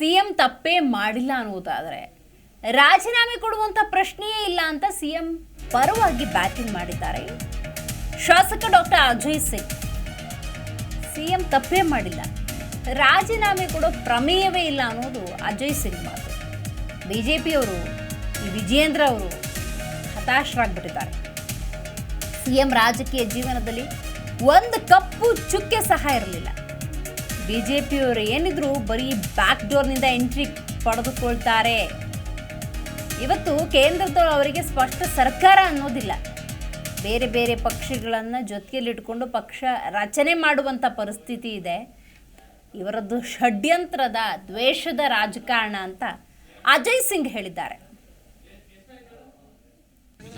C M ತಪ್ಪೇ ಮಾಡಿಲ್ಲ ಅನ್ನುವುದಾದರೆ ರಾಜೀನಾಮೆ ಕೊಡುವಂಥ ಪ್ರಶ್ನೆಯೇ ಇಲ್ಲ ಅಂತ ಸಿ ಎಂ ಪರವಾಗಿ ಬ್ಯಾಟಿಂಗ್ ಮಾಡಿದ್ದಾರೆ. ಶಾಸಕ doctor Ajay Singh C M ತಪ್ಪೇ ಮಾಡಿಲ್ಲ. ರಾಜೀನಾಮೆ ಕೊಡೋ ಪ್ರಮೇಯವೇ ಇಲ್ಲ ಅನ್ನೋದು ಅಜಯ್ ಸಿಂಗ್ ಮಾತು. ಬಿಜೆಪಿಯವರು, ಈ ವಿಜಯೇಂದ್ರ ಅವರು ಹತಾಶರಾಗ್ಬಿಟ್ಟಿದ್ದಾರೆ. ಸಿಎಂ ರಾಜಕೀಯ ಜೀವನದಲ್ಲಿ ಒಂದು ಕಪ್ಪು ಚುಕ್ಕೆ ಸಹ ಇರಲಿಲ್ಲ. ಬಿಜೆಪಿಯವರು ಏನಿದ್ರು ಬರೀ ಬ್ಯಾಕ್ ಡೋರ್ನಿಂದ ಎಂಟ್ರಿ ಪಡೆದುಕೊಳ್ತಾರೆ. ಇವತ್ತು ಕೇಂದ್ರದವರು ಅವರಿಗೆ ಸ್ಪಷ್ಟ ಸರ್ಕಾರ ಅನ್ನೋದಿಲ್ಲ. ಬೇರೆ ಬೇರೆ ಪಕ್ಷಗಳನ್ನು ಜೊತೆಯಲ್ಲಿಟ್ಕೊಂಡು ಪಕ್ಷ ರಚನೆ ಮಾಡುವಂಥ ಪರಿಸ್ಥಿತಿ ಇದೆ. ಇವರದ್ದು ಷಡ್ಯಂತ್ರದ ದ್ವೇಷದ ರಾಜಕಾರಣ ಅಂತ ಅಜಯ್ ಸಿಂಗ್ ಹೇಳಿದ್ದಾರೆ.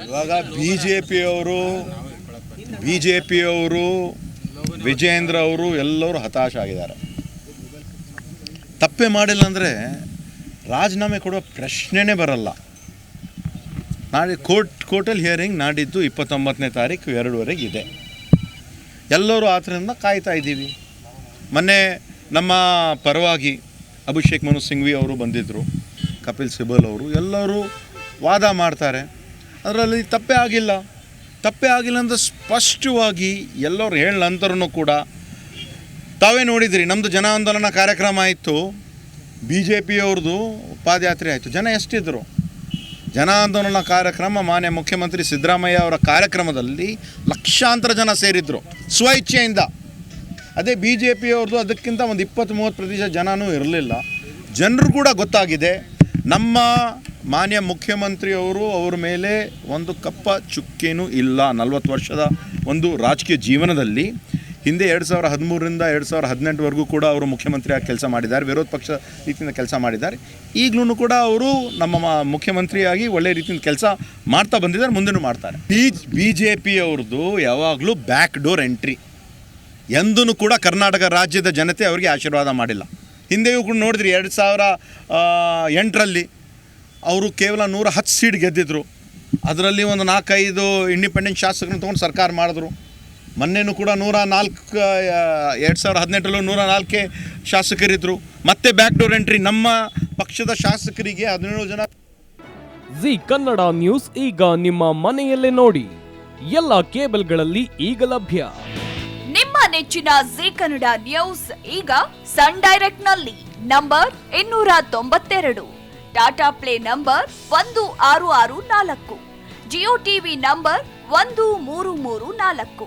ಇವಾಗ ಬಿ ಜೆ ಪಿಯವರು ಬಿ ಜೆ ಪಿಯವರು ವಿಜೇಂದ್ರ ಅವರು ಎಲ್ಲರೂ ಹತಾಶ ಆಗಿದ್ದಾರೆ ತಪ್ಪೇ ಮಾಡಿಲ್ಲ ಅಂದರೆ ರಾಜೀನಾಮೆ ಕೊಡುವ ಪ್ರಶ್ನೆನೇ ಬರಲ್ಲ. ನಾಳೆ ಕೋರ್ಟ್, ಕೋರ್ಟಲ್ಲಿ ಹಿಯರಿಂಗ್ ನಾಡಿದ್ದು ಇಪ್ಪತ್ತೊಂಬತ್ತನೇ ತಾರೀಕು ಎರಡುವರೆಗೆ ಇದೆ. ಎಲ್ಲರೂ ಆತರಿಂದ ಕಾಯ್ತಾ ಇದ್ದೀವಿ. ಮೊನ್ನೆ ನಮ್ಮ ಪರವಾಗಿ ಅಭಿಷೇಕ್ ಮನು ಸಿಂಘ್ವಿ ಅವರು ಬಂದಿದ್ದರು ಕಪಿಲ್ ಸಿಬಲ್ ಅವರು, ಎಲ್ಲರೂ ವಾದ ಮಾಡ್ತಾರೆ. ಅದರಲ್ಲಿ ತಪ್ಪೇ ಆಗಿಲ್ಲ. ತಪ್ಪೇ ಆಗಿಲ್ಲ ಅಂದರೆ ಸ್ಪಷ್ಟವಾಗಿ ಎಲ್ಲರೂ ಹೇಳ ನಂತರನೂ ಕೂಡ ತಾವೇ ನೋಡಿದ್ರಿ ನಮ್ಮದು ಜನ ಆಂದೋಲನ ಕಾರ್ಯಕ್ರಮ ಆಯಿತು ಬಿ ಜೆ ಪಿಯವ್ರದ್ದು ಪಾದಯಾತ್ರೆ ಆಯಿತು, ಜನ ಎಷ್ಟಿದ್ದರು ಜನ ಆಂದೋಲನ ಕಾರ್ಯಕ್ರಮ, ಮಾನ್ಯ ಮುಖ್ಯಮಂತ್ರಿ ಸಿದ್ದರಾಮಯ್ಯ ಅವರ ಕಾರ್ಯಕ್ರಮದಲ್ಲಿ ಲಕ್ಷಾಂತರ ಜನ ಸೇರಿದ್ರು ಸ್ವಇಚ್ಛೆಯಿಂದ ಅದೇ ಬಿ ಜೆ ಪಿಯವ್ರದ್ದು ಅದಕ್ಕಿಂತ ಒಂದು ಇಪ್ಪತ್ತು ಮೂವತ್ತು ಪ್ರತಿಶತ ಜನನೂ ಇರಲಿಲ್ಲ. ಜನರು ಕೂಡ ಗೊತ್ತಾಗಿದೆ, ನಮ್ಮ ಮಾನ್ಯ ಮುಖ್ಯಮಂತ್ರಿಯವರು ಅವ್ರ ಮೇಲೆ ಒಂದು ಕಪ್ಪ ಚುಕ್ಕೇನೂ ಇಲ್ಲ, ನಲವತ್ತು ವರ್ಷದ ಒಂದು ರಾಜಕೀಯ ಜೀವನದಲ್ಲಿ. ಹಿಂದೆ ಎರಡು ಸಾವಿರ ಹದಿಮೂರರಿಂದ ಎರಡು ಸಾವಿರ ಹದಿನೆಂಟುವರೆಗೂ ಕೂಡ ಅವರು ಮುಖ್ಯಮಂತ್ರಿಯಾಗಿ ಕೆಲಸ ಮಾಡಿದ್ದಾರೆ. ವಿರೋಧ ಪಕ್ಷ ರೀತಿಯಿಂದ ಕೆಲಸ ಮಾಡಿದ್ದಾರೆ. ಈಗಲೂ ಕೂಡ ಅವರು ನಮ್ಮ ಮುಖ್ಯಮಂತ್ರಿಯಾಗಿ ಒಳ್ಳೆ ರೀತಿಯಿಂದ ಕೆಲಸ ಮಾಡ್ತಾ ಬಂದಿದ್ದಾರೆ, ಮುಂದೆನೂ ಮಾಡ್ತಾರೆ. ಬಿ ಜೆ ಪಿಯವ್ರದ್ದು ಯಾವಾಗಲೂ ಬ್ಯಾಕ್ ಡೋರ್ ಎಂಟ್ರಿ ಎಂದೂ ಕೂಡ ಕರ್ನಾಟಕ ರಾಜ್ಯದ ಜನತೆ ಅವರಿಗೆ ಆಶೀರ್ವಾದ ಮಾಡಿಲ್ಲ. ಹಿಂದೆಯೂ ಕೂಡ ನೋಡಿದ್ರಿ, ಎರಡು ಸಾವಿರ ಎಂಟರಲ್ಲಿ ಅವರು ಕೇವಲ ನೂರ ಹತ್ತು ಸೀಟ್ ಗೆದ್ದಿದ್ರು. ಅದರಲ್ಲಿ ಒಂದು ನಾಲ್ಕೈದು ಇಂಡಿಪೆಂಡೆಂಟ್ ಶಾಸಕರನ್ನು ತೊಗೊಂಡು ಸರ್ಕಾರ ಮಾಡಿದ್ರು. ಮೊನ್ನೆನೂ ಕೂಡ ನೂರ ನಾಲ್ಕು ಎರಡು ಸಾವಿರದ ಹದಿನೆಂಟರಲ್ಲೂ ನೂರ ನಾಲ್ಕೇ ಶಾಸಕರಿದ್ದರು ಮತ್ತೆ ಬ್ಯಾಕ್ ಡೋರ್ ಎಂಟ್ರಿ ನಮ್ಮ ಪಕ್ಷದ ಶಾಸಕರಿಗೆ ಹದಿನೇಳು ಜನ. ಜಿ ಕನ್ನಡ ನ್ಯೂಸ್ ಈಗ ನಿಮ್ಮ ಮನೆಯಲ್ಲೇ ನೋಡಿ. ಎಲ್ಲ ಕೇಬಲ್ಗಳಲ್ಲಿ ಈಗ ಲಭ್ಯ. ನಿಮ್ಮ ನೆಚ್ಚಿನ ಜಿ ಕನ್ನಡ ನ್ಯೂಸ್ ಈಗ ಸನ್ ಡೈರೆಕ್ಟ್ನಲ್ಲಿ ನಂಬರ್ ಇನ್ನೂರ ತೊಂಬತ್ತೆರಡು. ಟಾಟಾ ಪ್ಲೇ ನಂಬರ್ ಒಂದು ಆರು ಆರು ನಾಲ್ಕು. ಜಿಯೋ ಟಿವಿ ನಂಬರ್ ಒಂದು ಮೂರು ಮೂರು ನಾಲ್ಕು.